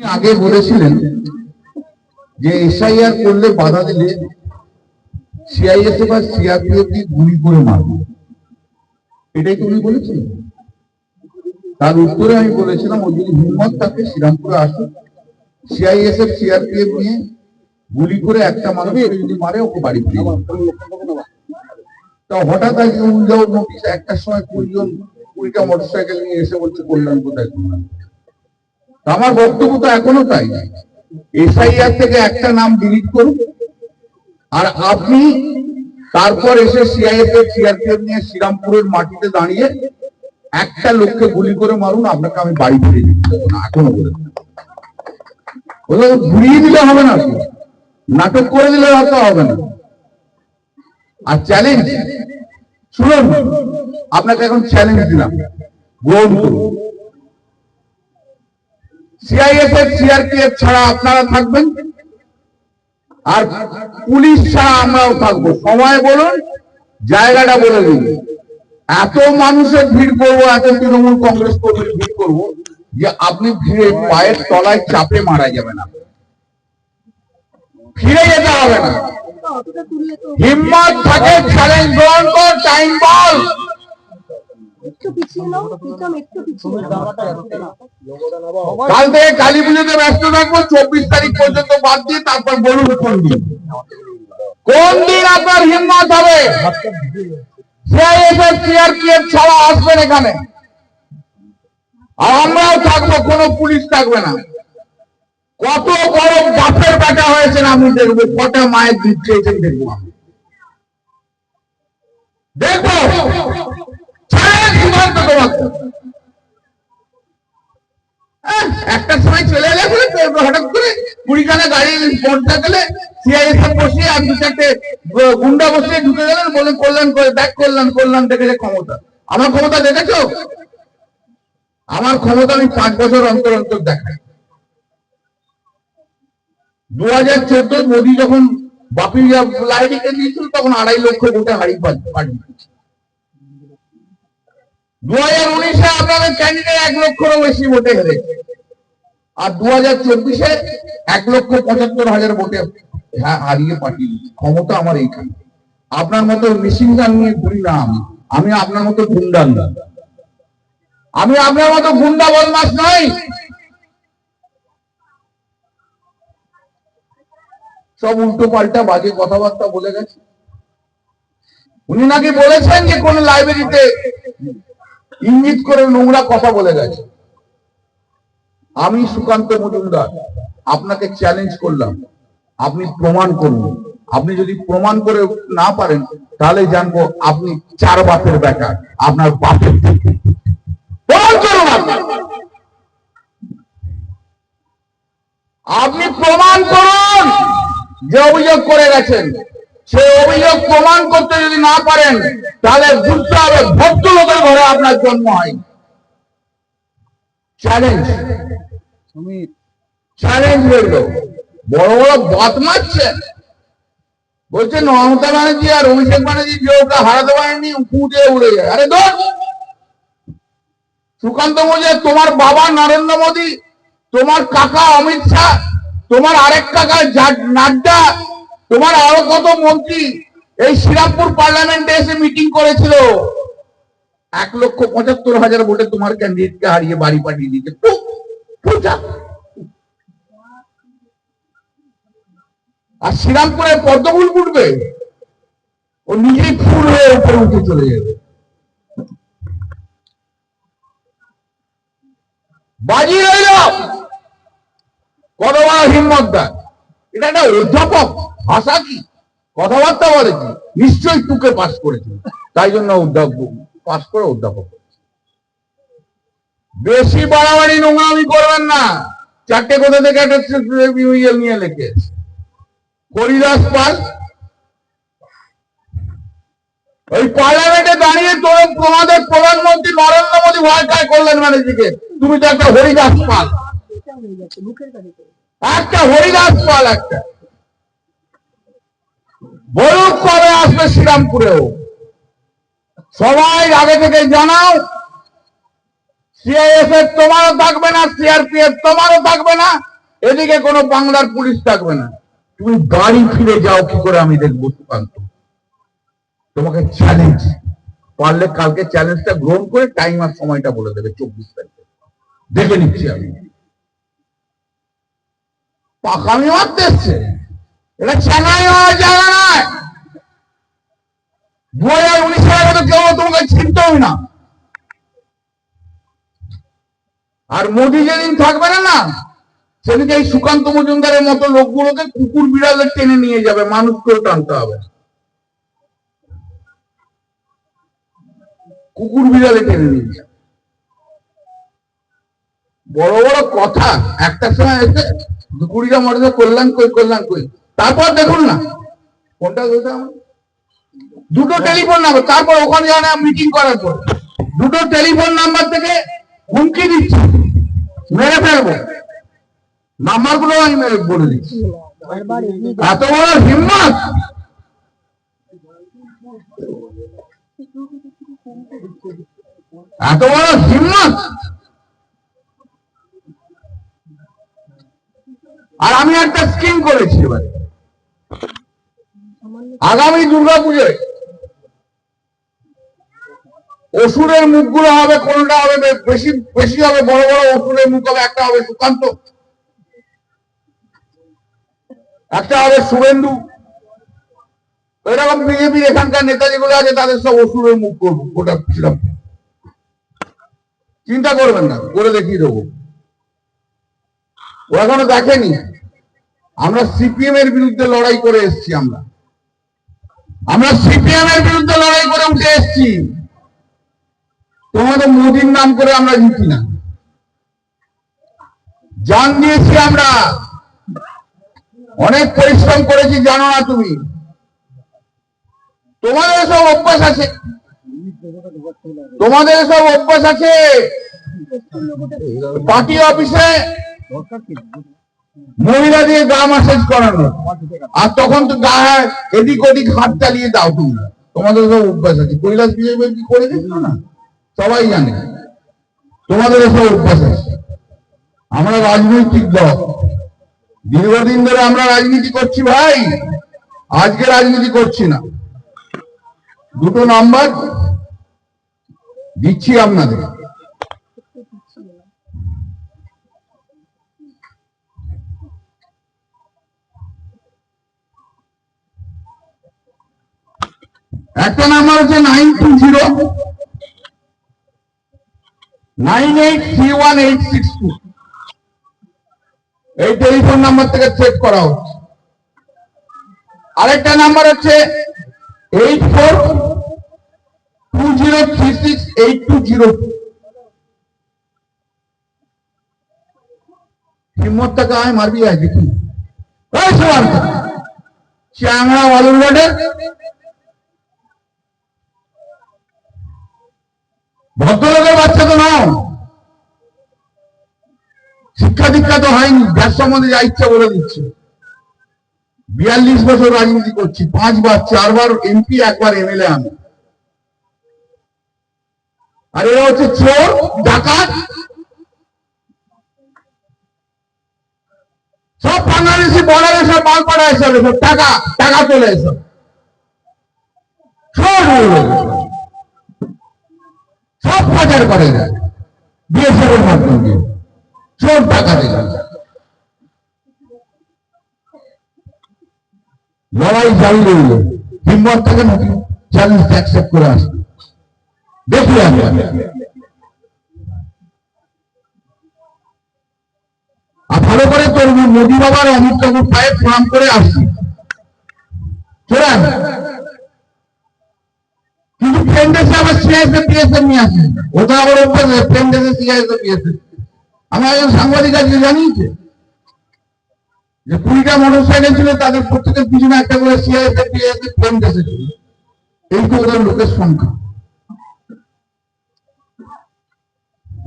আগে বলেছিলেন যে এসআইআর করলে বাধা দিলে সিআইএস বা সিআরপিএফ গুলি করে মারবে। এটাই তুমি বলেছিলে তার উত্তরে আমি বলেছিলাম ও যদি হিম্মত থাকে, শ্রীরামপুরে আসুক, সিআইএসএফ, সিআরপিএফ নিয়ে গুলি করে একটা মারবে, এটা যদি মারে, ওকে বাড়ি ফিরে তা হঠাৎ আজকে উল্টাও নোটিশ, একটার সময় কুড়ি জন কুড়িটা মোটরসাইকেল নিয়ে এসে বলছে কল্যাণ কোথায় কল্যাণ আমার বক্তব্য তো এখনও তাই। এসআইআর থেকে একটা নাম ডিলিট করুন। আর আপনি তারপর এসে সিআইএফএফ সিআরপিএফ নিয়ে শ্রীরামপুরের মাটিতে দাঁড়িয়ে একটা লোককে গুলি করে মারুন, আপনাকে আমি বাড়ি ফিরে দিতে না, এখনও বলে ঘুরিয়ে দিলে হবে না নাটক করে দিলে হয়তো হবে না। আর চ্যালেঞ্জ শুনুন, আপনাকে এখন চ্যালেঞ্জ দিলাম। গ্রহণ করুন। সিআইএসএফ সিআরপিএফ ছাড়া আপনারা থাকবেন? আর পুলিশ ছাড়া আমরাও থাকব। সময় বলুন, জায়গাটা বলে দিন। এত মানুষের ভিড় করব, এত তৃণমূল কংগ্রেস কর্মীর ভিড় করব, যে আপনি ভিড়ে পায়ের তলায় চাপে মারা যাবেন আপনি। ফিরে যেতে হবে না। হিম্মত থাকে চ্যালেঞ্জ গ্রহণ কর টাইম বল। কাল থেকে কালী পুজোতে ব্যস্ত থাকব, চব্বিশ তারিখ পর্যন্ত বাদ দিয়ে তারপর বলুন কোন দিন। কোন দিন আপনার হিম্মত হবে? ছাড়া আসবেন এখানে? আর আমরাও থাকব, কোনো পুলিশ থাকবে না। কত বড় বাপের বেটা হয়েছেন আমি দেখব, কটা মায়ের দুধ দেখব। দেখব? একটা সময় চলে এলে বলে হঠাৎ করে কুড়িখানা গাড়ি পৌঁছা গেলে সিআইএসএফ বসিয়ে আর দু চারটে গুন্ডা বসিয়ে ঢুকে গেলেন বলে কল্যাণ করে দেখ কল্যাণ কল্যাণ দেখেছে ক্ষমতা। আমার ক্ষমতা দেখেছ? আমার ক্ষমতা আমি পাঁচ বছর অন্তর অন্তর দেখাই। দু হাজার চোদ্দ মোদী যখন বাপি লাইডিকে দিয়েছিল তখন আড়াই লক্ষ ভোটে হারিয়ে পার্টি দু আপনাদের ক্যান্ডিডেট এক লক্ষেরও বেশি ভোটে হেরেছে আর দু হাজার চব্বিশে এক লক্ষ পঁচাত্তর হাজার ভোটে হা- হারিয়ে পাঠিয়ে ক্ষমতা আমার এইখানে। আপনার মতো মেশিন গান নিয়ে ঘুরি না আমি। আমি আপনার মতো গুন্ডান না। আমি আপনার মতো গুন্ডা বদমাস নই। সব উল্টো পাল্টা বাজে কথাবার্তা বলে গেছে। উনি নাকি বলেছেন যে কোন লাইব্রেরিতে ইঙ্গিত করে নোংরা কথা বলে গেছে। আমি সুকান্ত মজুমদার, আপনাকে চ্যালেঞ্জ করলাম। আপনি প্রমাণ করুন। আপনি যদি প্রমাণ করে না পারেন, তাহলে জানব আপনি চার বাপের বেটা আপনার বাপের আপনি প্রমাণ করুন যে অভিযোগ করে গেছেন। সে অভিযোগ প্রমাণ করতে যদি না পারেন তাহলে বুঝতে হবে ভক্ত লোকের ঘরে আপনার জন্ম হয়। চ্যালেঞ্জ চ্যালেঞ্জ রইল বড় বড় বাত মারছে। বলছে মমতা ব্যানার্জি আর অভিষেক ব্যানার্জি যে ওকে হারাতে পারেনি উঠে উড়ে যায়। আরে ধর! সুকান্ত মজুমদার তোমার বাবা নরেন্দ্র মোদী তোমার কাকা অমিত শাহ তোমার আরেক কাকা নাড্ডা তোমার আরও কত মন্ত্রী এই শ্রীরামপুর পার্লামেন্টে এসে মিটিং করেছিল? এক লক্ষ পঁচাত্তর হাজার ভোটে তোমার ক্যান্ডিডেটকে হারিয়ে বাড়ি পাঠিয়ে যা। আর শ্রীরামপুরে পদ্মফুল ফুটবে? ও নিজেই ফুল হয়ে উপরে উঠে চলে যাবে। বাজি রইল কত বড় হিম্মত দেয় এটা একটা অধ্যাপক। ভাষা কি? কথাবার্তা বলে কি? নিশ্চয়ই টুকে পাস করেছে। তাই জন্য অধ্যাপক পাস করে অধ্যাপক বেশি বাড়াবাড়ি নোংরামি করবেন না। চারটে কোথা থেকে একটা নিয়ে লেখে হরিদাস পাল। ওই পার্লামেন্টে দাঁড়িয়ে তোমাদের প্রধানমন্ত্রী নরেন্দ্র মোদী ভয় কায় করলেন ব্যানার্জিকে। তুমি তো একটা হরিদাস পাল। একটা হরিদাস পাল একটা। বলুক কবে আসবে শ্রীরামপুরেও। সবাই আগে থেকে জানাও সিআইএসএফ তোমারও থাকবে না সিআরপিএফ তোমারও থাকবে না, এদিকে কোনো বাংলার পুলিশ থাকবে না। তুমি বাড়ি ফিরে যাও, কি করে আমি দেখব সুকান্ত? তোমাকে চ্যালেঞ্জ পারলে কালকে চ্যালেঞ্জটা গ্রহণ করে টাইম আর সময়টা বলে দেবে চব্বিশ তারিখে। দেখে নিচ্ছি আমি। পাকামি মারতে এসছে। এটা চেনাই হওয়ার জায়গা নয়। দু হাজার উনিশ সালের মতো কেউ তোমাকে চিনতেও না। আর মোদি যেদিন থাকবে না না সেদিকে এই সুকান্ত মজুমদারের মতো লোকগুলোকে কুকুর বিড়ালে টেনে নিয়ে যাবে মানুষকেও টানতে হবে। কুকুর বিড়ালে টেনে নিয়ে যাবে। বড় বড় কথা, একটা সময় এসে কুড়িটা মডেলে কল্যাণ কই কল্যাণ কই? তারপর দেখুন না। কোনটা দুটো টেলিফোন নাম্বার তারপর ওখানে জানে মিটিং করার পর। দুটো টেলিফোন নাম্বার থেকে হুমকি দিচ্ছি। মেরে ফেলব। নাম্বারগুলো আমি মেরে বলে দিচ্ছি। এত বড় হিম্মত! এত বড় হিম্মত! আর আমি একটা স্কিম করেছি এবারে। আগামী দুর্গা পুজোয় অসুরের মুখগুলো হবে, কোনটা হবে বেশি বেশি হবে, বড় বড় অসুরের মুখ হবে, একটা হবে সুকান্ত। একটা হবে শুভেন্দু এরকম বিজেপির এখানকার নেতা যেগুলো আছে, তাদের সব অসুরের মুখ করব ওটা সেরকম চিন্তা করবেন না, করে দেখিয়ে দেবো। ও এখনও দেখেনি? আমরা সিপিএম এর বিরুদ্ধে লড়াই করে এসেছি আমরা। আমরা সিপিএম এর বিরুদ্ধে লড়াই করে উঠে এসেছি। তোমাদের মোদির নাম করে আমরা জিতি না। জান দিয়েছি আমরা। অনেক পরিশ্রম করেছি, জানো না তুমি। তোমাদের সব অভ্যাস আছে। তোমাদের সব অভ্যাস আছে। পার্টি অফিসে মহিলা দিয়ে গা মাসাজ করানো। আর তখন তো গা এদিক ওদিক হাত চালিয়ে দাও তুমি। তোমাদের সব অভ্যাস আছে। কৈলাস বিজয় কি করে দিচ্ছ না? সবাই জানে। তোমাদের এসব অভ্যাস আছে। আমরা রাজনৈতিক দল। দীর্ঘদিন ধরে আমরা রাজনীতি করছি ভাই। আজকে রাজনীতি করছি না। দুটো নাম্বার দিচ্ছি আপনাদের। একটা নাম্বার হচ্ছে nine two zero nine eight three one eight six two এই টেলিফোন নাম্বার থেকে চেক করা হচ্ছে। আরেকটা নাম্বার হচ্ছে eight four two zero three six eight two zero হিম্মত টাকা আয়, মারবি ওই সবার চ্যাংড়া বালুরঘাটে ভদ্রলোকের বাচ্চা তো নাও শিক্ষা দীক্ষা তো হয়নি, ব্যাস সম্বন্ধে যা ইচ্ছা বলে দিচ্ছে। বিয়াল্লিশ বছর রাজনীতি করছি পাঁচবার চারবার এমপি একবার এমএলএ আমি। আর এরা হচ্ছে চোর, ডাকাত। সব বাংলাদেশি বর্ডারে সব মালপাড়া এসে, সব টাকা টাকা চলে এসব। সব সব পাচার করে যায় বিএসএফ এর মাধ্যমে। চোর টাকা দিল লড়াই জারি রইল। হিম্মত থাকে নাকি চ্যালেঞ্জ অ্যাকসেপ্ট করে আসবে। দেখি আমরা। আর ভালো করে তোর মোদী বাবার অমিত কাকুর পায়ে প্রণাম করে আসছি। চলেন।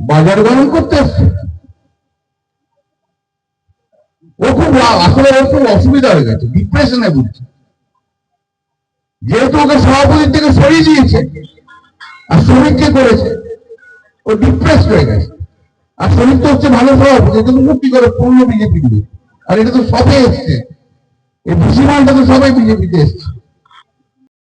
বাজার গরম করতে ও খুব আসলে ওর খুব অসুবিধা হয়ে গেছে ডিপ্রেশনে ভুগছে। যেহেতু ওকে সভাপতির থেকে সরিয়ে দিয়েছে আর শ্রমিককে করেছে? ও ডিপ্রেস হয়ে গেছে। আর শরীর তো হচ্ছে ভালো সভাপতি এটা তো মুক্তি করে পূর্ণ বিজেপি আর এটা তো সবে এসছে। এই ভুসিমালটা তো সবাই বিজেপিতে এসছে।